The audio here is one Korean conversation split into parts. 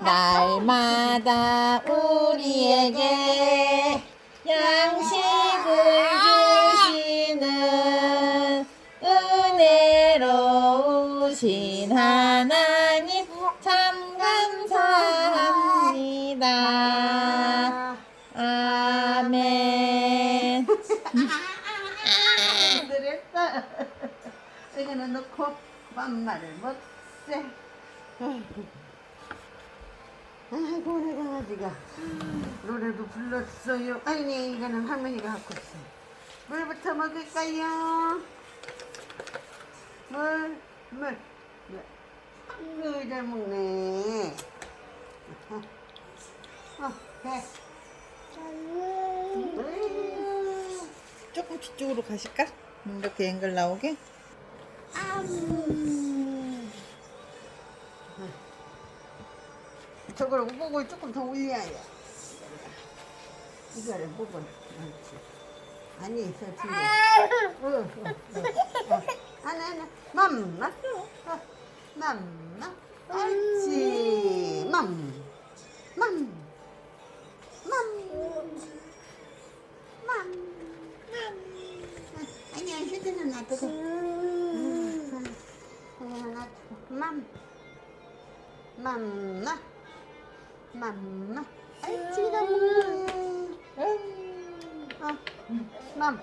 날마다 우리에게 양식을 주시는 은혜로우신 하나님 참 감사합니다. 아멘. 노래했어. 이거는 넣고 맘마를 먹세. 아이고 우리 강아지가 노래도 불렀어요. 아니 이거는 할머니가 갖고 있어. 물부터 먹을까요? 물, 물, 물. 아이고 잘 먹네. 어, 배. 음. 조금 뒤쪽으로 가실까? 이렇게 앵글 나오게? 저걸 목을 조금 더 올려야 이거를 목을 그렇지. 아니 저 뒤로. 어, 어, 어, 어. 하나 하나 맘마? 어, 맘마? 옳지. 맘 맘맘. 아니야 휴대는 놔두고. 하나 맘. 맘마 맘마 너무 어, 맘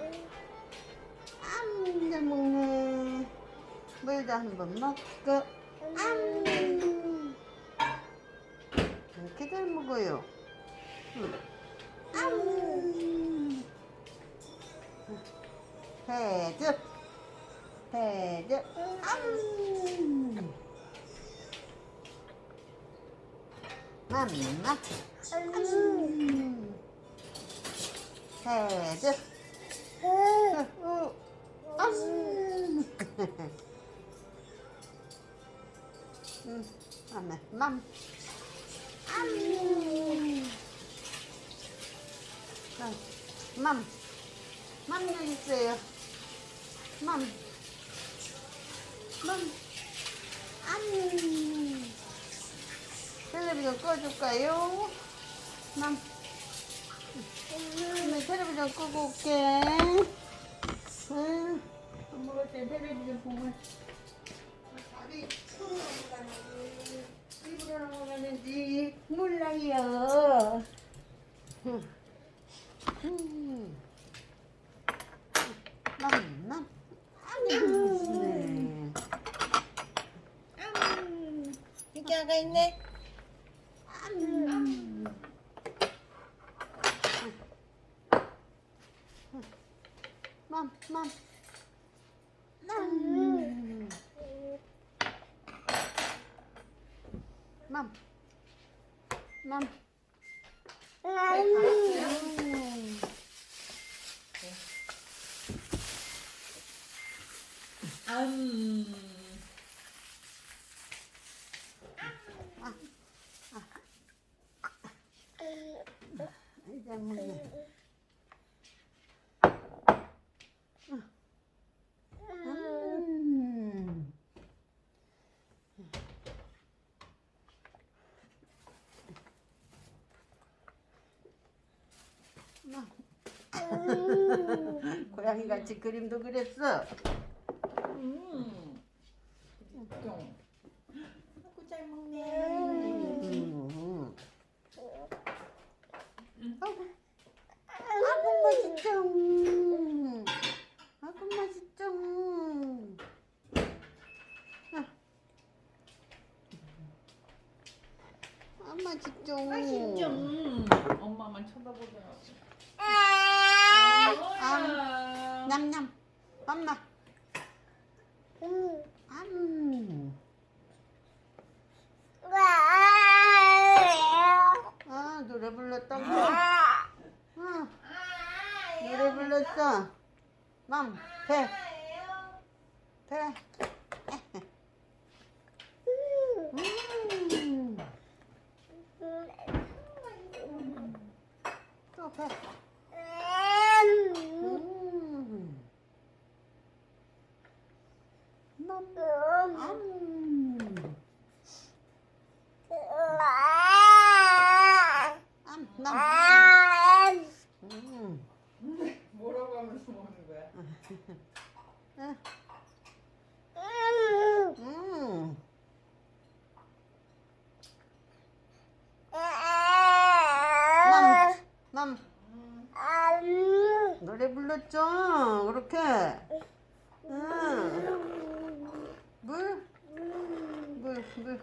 암, 잘 먹네. 물도 한번 먹고, 암. 이렇게 잘 먹어요. 응. 암. 배즙, 배즙, 암. 아. 음, 아메, 맘. 암. 아, 맘. 맘 여기 있어요. 맘. 맘. 암. 텔레비전 꺼줄까요? 맘. 네, 텔레비전 끄고 올게. 응. 밥 먹을 때 텔레비전 보면 밥이 입으로 넘어가는지 몰라요. 응. 음. 남, 남. 네. 여기 아가 있네. 맘, 맘. 맘. 맘. 맘. 음. 음. 이제 먹네. 음. 고양이 같이 그림도 그렸어. 음. 좀. 아이고 잘 먹네. 음. 아이고, 아이고 맛있죠. 음. 아이고 맛있죠. 음. 아. 아 맛있죠. 맛있죠. 음. 엄마만 쳐다보더라고. 아. 아. 냠냠. 엄마. 암. 아 노래 불렀다고. 응. 노래 불렀어. 맘, 배, 배. 음. 또 배. 음. 맘, 암. 됐죠? 그렇게. 응. 물? 물, 물.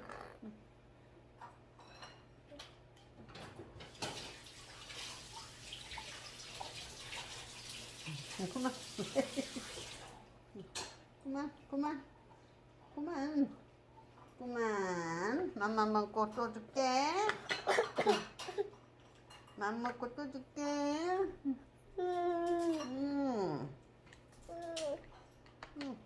응, 그만. 그만, 그만. 그만. 그만. 맘만 먹고 또 줄게. 맘 먹고 또 줄게. 음. 음. 음.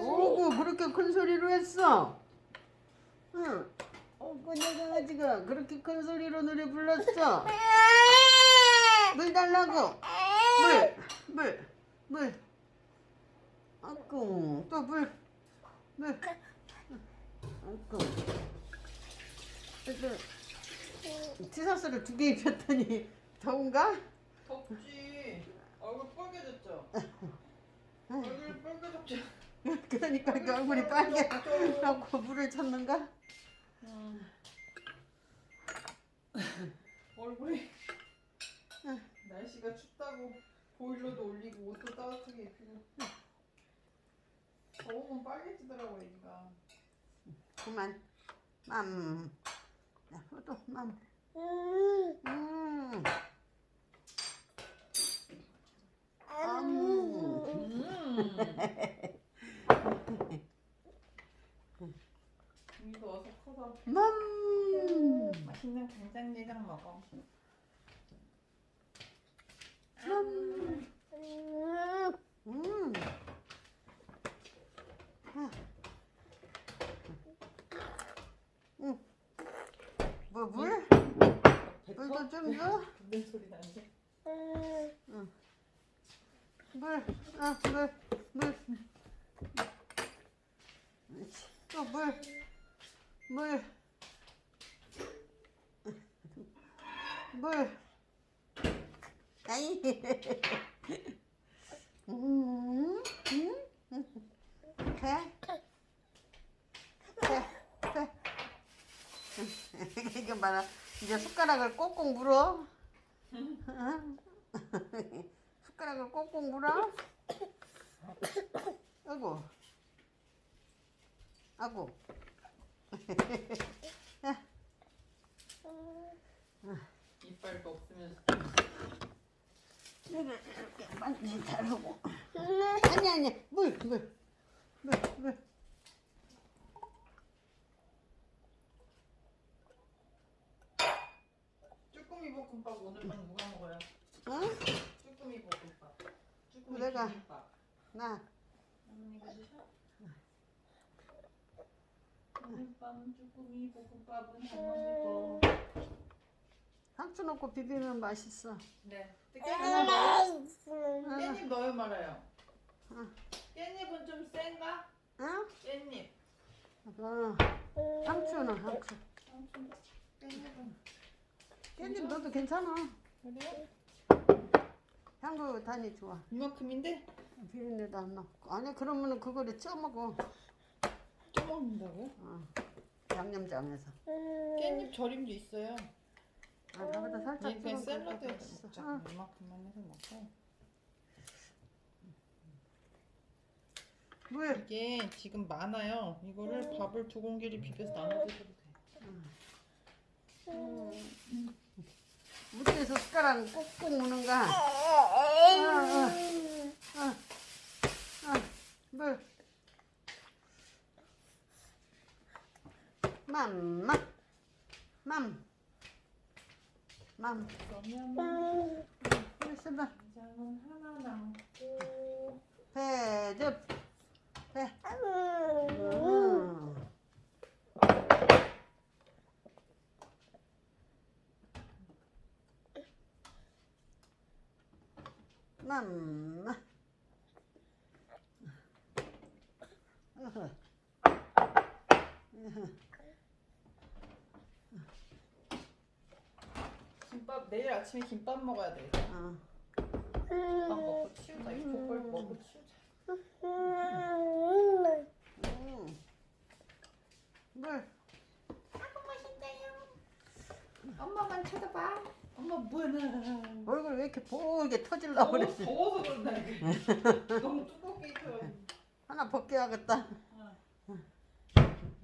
오구 그렇게 큰 소리로 했어. 응. 어구 내 강아지가 그렇게 큰 소리로 노래 불렀어. 물 달라고. 물, 물, 물. 아구 또 물, 물. 아구. 그래서 티셔츠를 두 개 입혔더니 더운가? 덥지. 얼굴 빨개졌죠? 얼굴 빨개졌죠? 그러니까 그 얼굴이 빨개갖고 물을 찾는가? 얼굴이 날씨가 춥다고 보일러도 올리고 옷도 따뜻하게 입히고 더우면 빨개지더라고 애기가 그만. 맘. 야, 또 맘. 음. 음. 이도 와서 커서 맘. 맛있는 간장게장 먹어 음. 아. 음. 뭐 물? 물도 좀 줘? 붓는 소리 나는데 물, 아, 물, 물. 또 물, 물. 물. 아이. 음, 음, 음. 배, 배, 배. 이거 봐라. 이제 숟가락을 꼭꼭 물어. 응? 숟가락을 꼭꼭 물어. 아이고. 아이고. 이빨도 없으면 이렇게 이렇게 만지 잘하고. 아니 아니 물 물. 물 물. 쭈꾸미 볶음밥 오늘 밤 누가 먹어요? 어? 쭈꾸미 볶음밥 쭈꾸미 내가. 비빔밥 나. 어머니가 주셔? 오늘 밤 쭈꾸미 볶음밥은 할머니 거 상추 넣고 비비면 맛있어. 네. 깻잎 넣어요? 깻잎 넣어요 말아요? 응. 깻잎은 좀 센가? 응? 깻잎. 어. 상추는 상추. 깻잎은 깻잎 넣어도 괜찮아. 그래요? 향구 단이 좋아. 이만큼인데? 비린내도 안 나. 아니 그러면은 그거를 쪄 먹어. 쪄 먹는다고? 어. 양념장에서. 깻잎 절임도 있어요. 아, 나보다 살짝 얘 그냥 샐러드에 맛있어. 먹자. 어. 이만큼만 해서 먹고. 물. 이게 지금 많아요. 이거를 밥을 두 공기를 비벼서 나눠 드셔도 돼. 무 대에서 숟가락 꼭꼭 무는가? 어, 어, 어, 어, 물. 맘마. 맘. 맘. 그러면 하나 남고 배즙. 배. 음. 맘마. 어허. 김밥 내일 아침에 김밥 먹어야 돼. 어. 김밥 먹고 치우자. 이 족발 먹고 치우자. 음. 물. 엄마만 쳐다봐. 엄마 뭐하나. 얼굴 왜 이렇게 보게 터질라고 너무 그랬지? 더워서 그런다 이게. 너무 두껍게 입혀. 하나 벗겨야겠다.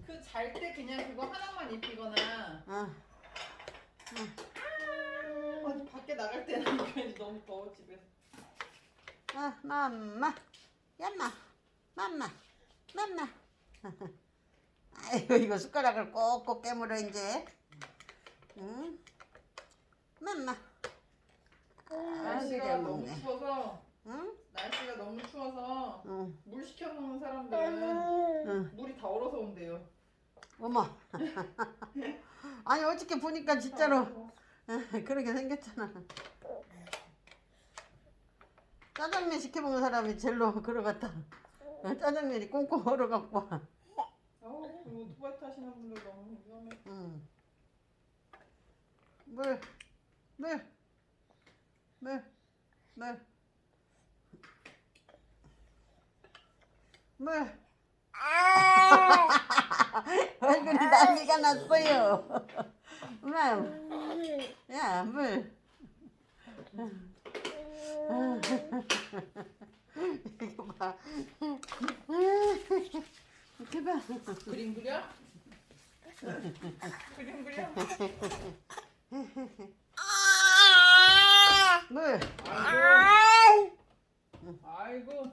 그 잘 때 그냥 그거 하나만 입히거나 어. 어디 밖에 나갈 때는 너무 더워 집에서. 아, 맘마, 얌마, 맘마, 맘마. 아이고 이거 숟가락을 꼭꼭 깨물어 이제. 응? 맘마. 아, 너무 먹네. 추워서 응? 날씨가 너무 추워서 응. 물 시켜 먹는 사람들은 응. 물이 다 얼어서 온대요. 어머. 아니 어저께 보니까 진짜로 그렇게 생겼잖아. 짜장면 시켜 먹는 사람이 젤로 그러겠다. 짜장면이 꽁꽁 얼어갖고. 그 오토바이 타시는 분들 너무 위험해. 응. 물, 물, 물, 물, 물. 얼굴이 난리가 났어요. 물, 야, 물. 이거 봐. 이렇게 봐. 그림 그려? 그림 그려? 물. 아이고. 아이고.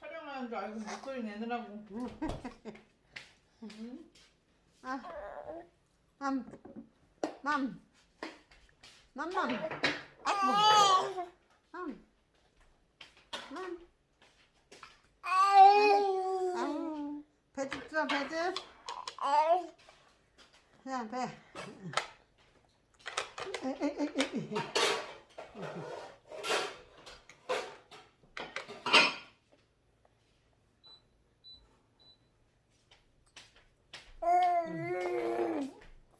촬영하는 줄 알고 목소리 내느라고. 응? 아, 맘, 맘, 맘, 맘, 아이고, 맘, 맘, 아유, 배즙 줘, 배즙, 야, 배.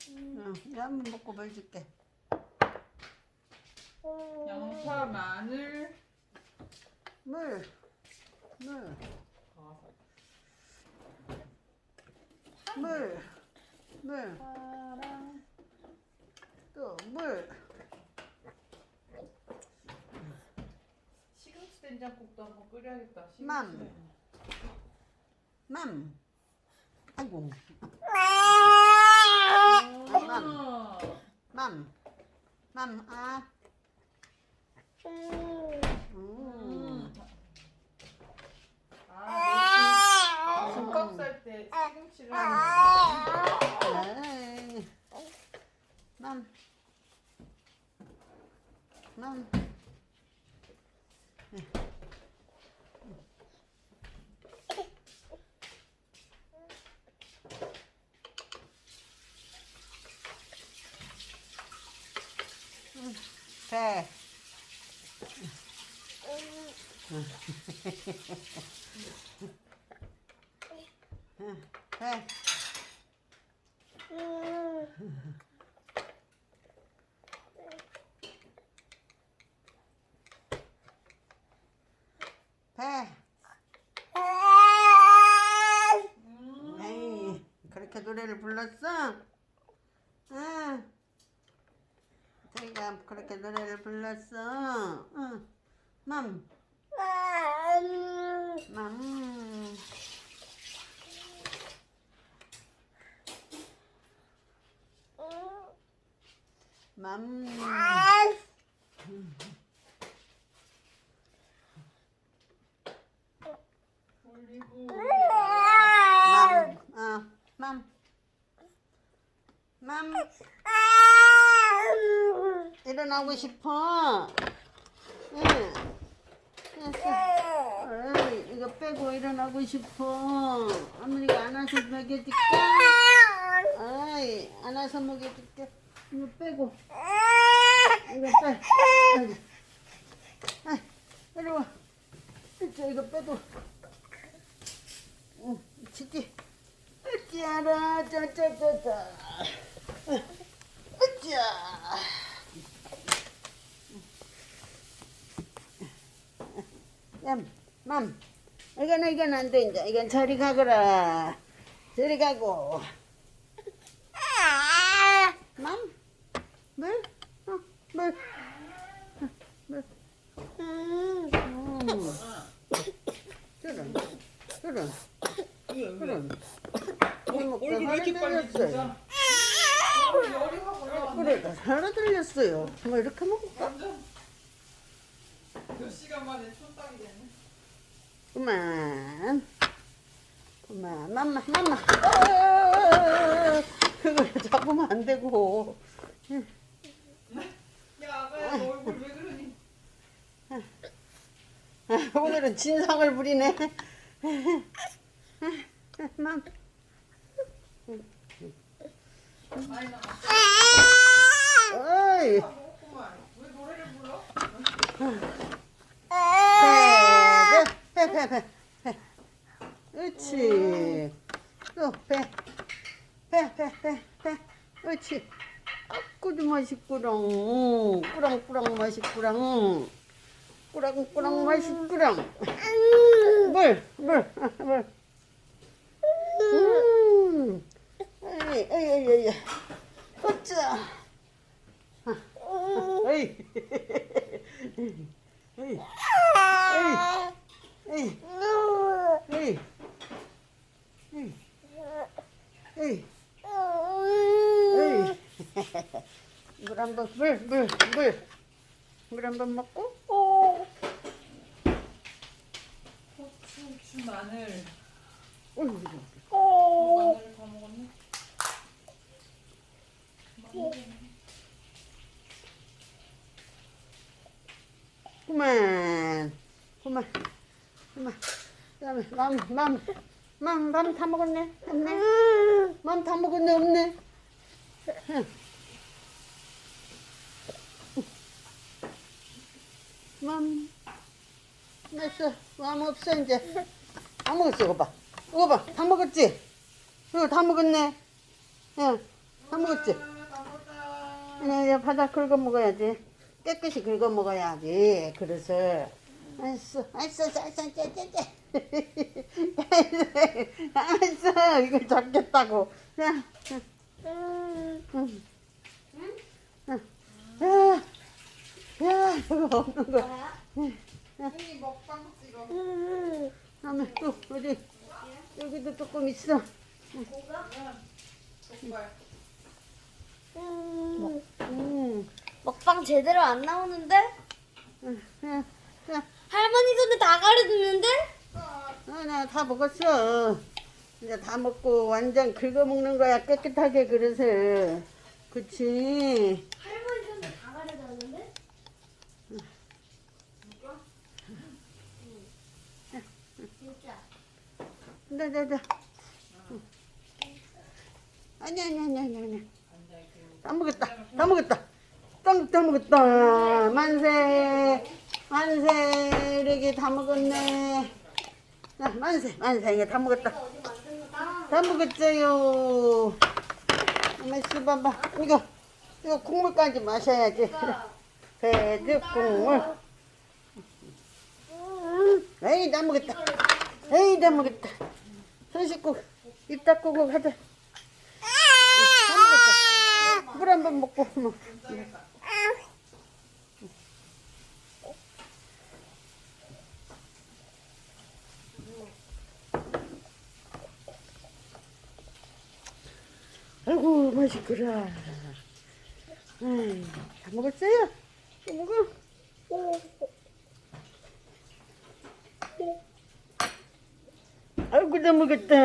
응, 한번 먹고 물 줄게. 양파, 마늘. 물, 물, 물, 물, 파랑. 또 물. 시금치 된장국도 한번 끓여야겠다. 시금치 맘. 맘. 아이고, 아. 맘, 맘, 아. 음. 음. 아, 매실. 김밥 쌀때 시금치를 하는 에이. 맘, 맘. 음, 배. 배. 배. 음. 에이, 그렇게 노래를 불렀어? 응. 저희가 그렇게 노래를 불렀어. 응. 맘, 맘. 맘. 올리고 맘. 어, 맘. 맘. 일어나고 싶어. 응. 이거 빼고 일어나고 싶어. 어머니가 안아서 먹여줄게. 어이, 안아서 먹여줄게. 이거 빼고. 이거 빼. 아이고. 아, 이리 와. 저 이거 빼고. 응, 치지. 으쌰라, 짜짜짜짜. 으쌰. 얌, 이건 이건 안 돼 이제 이건 저리 가거라 저리 가고 맘 물? 어, 물. 어, 물. 음. 그럼 그럼 그럼 얼굴 왜 이렇게 빨리 진짜? 확 올라왔네. 그래 하나 들렸어요 뭐 이렇게 먹을까? 완전 몇 시간 만에 촌딱이 됐네. 그만 그만 맘마 맘마 어, 그걸 잡으면 안 되고 야, 아가야, 너 얼굴 왜 그러니? 아, 오늘은 진상을 부리네 맘 많이 남았어. 어이. 왜 노래를 불러? 배, 배, 배. 그렇지. 또 배, 배, 배, 배, 배. 그렇지. 아꾸도 맛있구랑. 꾸랑꾸랑 맛있구랑. 꾸랑꾸랑 맛있구랑. 물, 물, 아, 물. 음. 에이, 에이, 에이, 에이. 어쩌. 에이. 에이. 에이. 에이. 에이. 에이. 에이. 물 한 번, 물, 물, 물. 물 한번 먹고, 오. 고추, 후추, 마늘. 어이구, 마늘 다 먹었네. 그만. 그만. 그만. 그다음에 맘, 맘, 맘, 맘 다 먹었네. 없네. 맘 다 먹었네. 없네. 맘. 됐어. 맘 없어 이제. 다 먹었어 이거 봐. 이거 봐. 다 먹었지. 이거 다 먹었네. 응. 다 먹었지. 아니, 이제 바닥 긁어 먹어야지. 깨끗이 긁어 먹어야지. 그릇을. 알았어, 알았어, 알았어, 알았어, 알았어. 이걸 잡겠다고. 자, 응, 응, 응. 야, 야, 이거 먹는 거야. 언니 먹방 찍어. 다음에 또 어디 여기도 조금 있어. 족발. 음, 먹방 제대로 안 나오는데? 할머니 손에 다 가려듣는데? 아, 나다 먹었어. 이제 다 먹고 완전 긁어 먹는 거야 깨끗하게 그릇을. 그치? 할머니 손에 다 가려듣는데? 진짜. 네, 네, 네. 아니, 아니, 아니, 아니, 아니. 다 먹었다. 다 먹었다. 딱, 다 먹었다. 만세. 만세. 이렇게 다 먹었네. 자, 만세. 만세. 이게 다 먹었다. 다 먹었어요. 엄마 씹어봐. 이거, 이거 국물까지 마셔야지. 배즙 국물. 에이, 다 먹었다. 에이, 다 먹었다. 손 씻고, 입 닦고 가자. 물 한 번 먹고. 뭐. 아이고, 맛있구라. 아이, 다 먹었어요? 또 먹어? 아이고, 다 먹었다.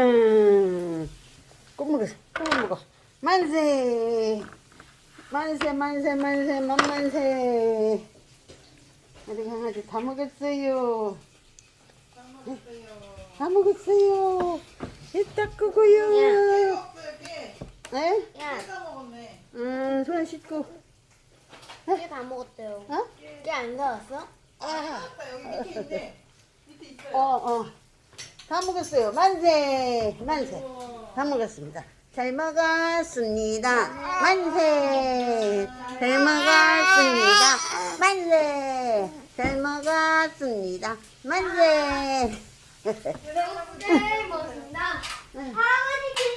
꼭 먹었어. 꼭 먹어. 만세. 만세, 만세, 만세, 만만세. 우리 강아지 다 먹었어요. 다 먹었어요. 입 닦고요. 없어 여기. 네? 야, 다. 음, 손 씻고. 얘다 먹었대요. 어? 얘안 사왔어? 아, 아까 여기 밑에 있네. 밑에 있어요. 어, 어. 다 먹었어요. 만세, 만세. 다 먹었습니다. 잘 먹었습니다. 만세. 잘 먹었습니다. 만세. 잘 먹었습니다. 만세. 네, 먹습니다. 할아버지